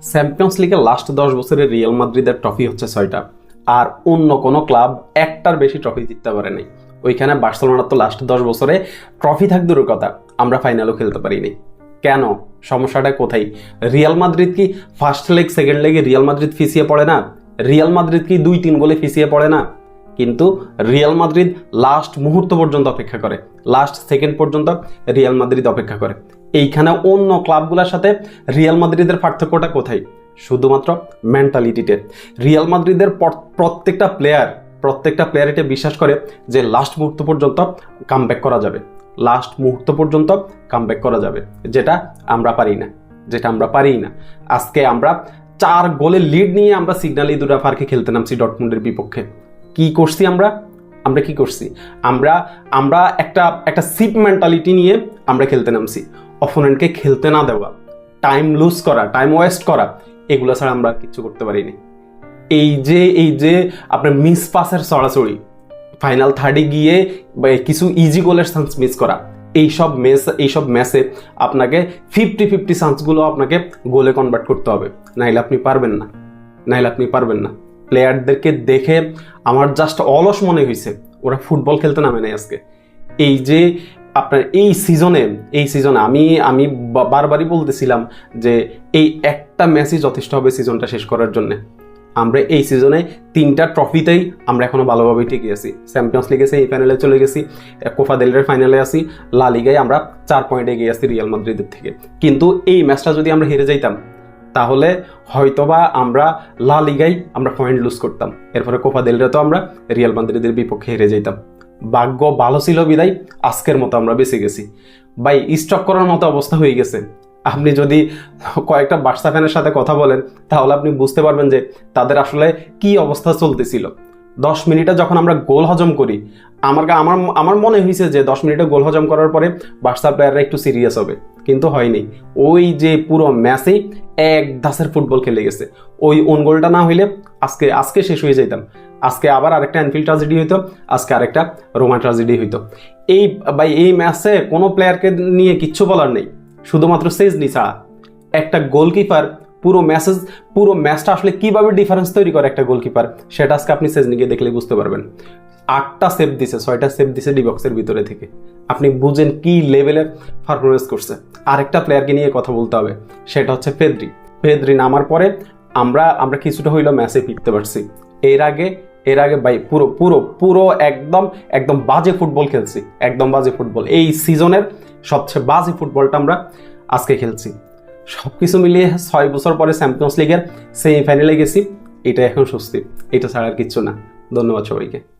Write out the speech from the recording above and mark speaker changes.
Speaker 1: Champions লিগের last দশ বছরের রিয়াল মাদ্রিদের ট্রফি হচ্ছে ছয়টা। আর অন্য কোনো ক্লাব একটার বেশি ট্রফি জিততে পারে নাই। ওইখানে বার্সেলোনার তো লাস্ট দশ বছরে ট্রফি থাক দূরের কথা। আমরা ফাইনালও খেলতে পারিনি। কেন? সমস্যাটা কোথায়? রিয়াল মাদ্রিদ কি ফার্স্ট লেগ সেকেন্ড লেগে রিয়াল মাদ্রিদ ফিসিয়ে পড়ে না? রিয়াল মাদ্রিদ কি দুই, তিন গোলে ফিসিয়ে পড়ে না? কিন্তু রিয়াল মাদ্রিদ লাস্ট মুহূর্ত পর্যন্ত অপেক্ষা করে। লাস্ট সেকেন্ড পর্যন্ত রিয়াল মাদ্রিদ অপেক্ষা করে। এইখানে অন্য ক্লাবগুলোর সাথে রিয়াল মাদ্রিদের পার্থক্যটা কোথায়? শুধুমাত্র মেন্টালিটিতে রিয়াল মাদ্রিদের প্রত্যেকটা প্লেয়ার প্রত্যেকটা প্লেয়ার এটা বিশ্বাস করে যে লাস্ট মুহূর্ত পর্যন্ত কামব্যাক করা যাবে। লাস্ট মুহূর্ত পর্যন্ত কামব্যাক করা যাবে। যেটা আমরা পারি না। যেটা আমরা পারি না। আজকে আমরা চার গোলের লিড নিয়ে আমরা সিগন্যাল ইদুরা পার্কে খেলতে নামছি ডটমুন্ডের বিপক্ষে। কি করছি আমরা? আমরা কি করছি? আমরা আমরা একটা একটা সিপ মেন্টালিটি নিয়ে আমরা খেলতে নামছি। অপোনেন্টকে খেলতে না দেওয়া টাইম লুজ করা টাইম ওয়েস্ট করা, এগুলো ছাড়া আমরা কিচ্ছু করতে পারিনি। এই যে এই যে আপনার মিস পাসের ছড়াছড়ি ফাইনাল থার্ডে গিয়ে কিছু ইজি গোলের চান্স মিস করা এইসব ম্যাচ এইসব ম্যাচে আপনাকে ফিফটি ফিফটি চান্সগুলো আপনাকে গোলে কনভার্ট করতে হবে। নাইলে আপনি পারবেন না। নাইলে আপনি পারবেন না। প্লেয়ারদেরকে দেখে আমার জাস্ট অলস মনে হয়েছে ওরা ফুটবল খেলতে নামে নাই আজকে। এই যে আপনার এই সিজনে এই সিজনে আমি আমি বারবারই বলতেছিলাম যে এই একটা ম্যাচই যথেষ্ট হবে সিজনটা শেষ করার জন্য। আমরা এই সিজনে তিনটা ট্রফিতেই আমরা এখনও ভালোভাবে টিকে আছি। চ্যাম্পিয়ন্স লিগে সেই ফাইনালে চলে গেছি কোফা দেলের ফাইনালে আছি লা লিগায় আমরা চার পয়েন্ট এগিয়ে আছি রিয়াল মাদ্রিদের থেকে। কিন্তু এই ম্যাচটা যদি আমরা হেরে যাইতাম, তাহলে হয়তোবা আমরা লা লিগাই আমরা পয়েন্ট লুজ করতাম। এরপরে কোপা দেলরে তো আমরা রিয়াল মাদ্রিদের বিপক্ষে হেরে যাইতাম। ভাগ্য ভালো ছিল বিদায়, আজকের মতো আমরা বেঁচে গেছি। ভাই স্টক করার মতো অবস্থা হয়ে গেছে। আপনি যদি কয়েকটা বার্সা ফ্যানের সাথে কথা বলেন, তাহলে আপনি বুঝতে পারবেন যে তাদের আসলে কি অবস্থা চলতেছিল। দশ মিনিটে যখন আমরা গোল হজম করি, আমার আমার আমার মনে হয়েছে যে দশ মিনিটে গোল হজম করার পরে বার্সা প্লেয়াররা একটু সিরিয়াস হবে, কিন্তু হয়নি। ওই যে পুরো ম্যাচেই এক ধাসের ফুটবল খেলে গেছে। ওই ওন গোলটা না হইলে আজকে আজকে শেষ হয়ে যেতাম আজকে আবার আরেকটা অ্যানফিল্ড ট্রাজেডি হইতো, আজকে আরেকটা রোমান ট্রাজেডি হইতো। এই ভাই, এই ম্যাচে কোনো প্লেয়ারকে নিয়ে কিচ্ছু বলার নেই। শুধুমাত্র সেজনি ছাড়া। একটা গোলকিপার পুরো ম্যাসেজ পুরো ম্যাচটা আসলে কীভাবে ডিফারেন্স তৈরি করে একটা গোলকিপার সেটা আজকে আপনি সেজনিকে দেখলে বুঝতে পারবেন। আটটা সেভ দিছে, ছয়টা সেভ দিছে ডিবক্সের ভিতরে থেকে। আপনি বুঝেন কি লেভেলের পারফরমেন্স করছে। আরেকটা প্লেয়ারকে নিয়ে কথা বলতে হবে, সেটা হচ্ছে ফেদ্রি ফেদ্রি নামার পরে আমরা আমরা কিছুটা হইলেও ম্যাচে ফিরতে পারছি। এর আগে এর আগে ভাই পুরো পুরো পুরো একদম একদম বাজে ফুটবল খেলছি। একদম বাজে ফুটবল এই সিজনের সবচেয়ে বাজে ফুটবলটা আমরা আজকে খেলছি। সব কিছু মিলিয়ে ছয় বছর পরে চ্যাম্পিয়ন্স লিগের সেমিফাইনালে গেছি। এটা এখন স্বস্তি। এটা ছাড়া আর কিচ্ছু না। ধন্যবাদ সবাইকে।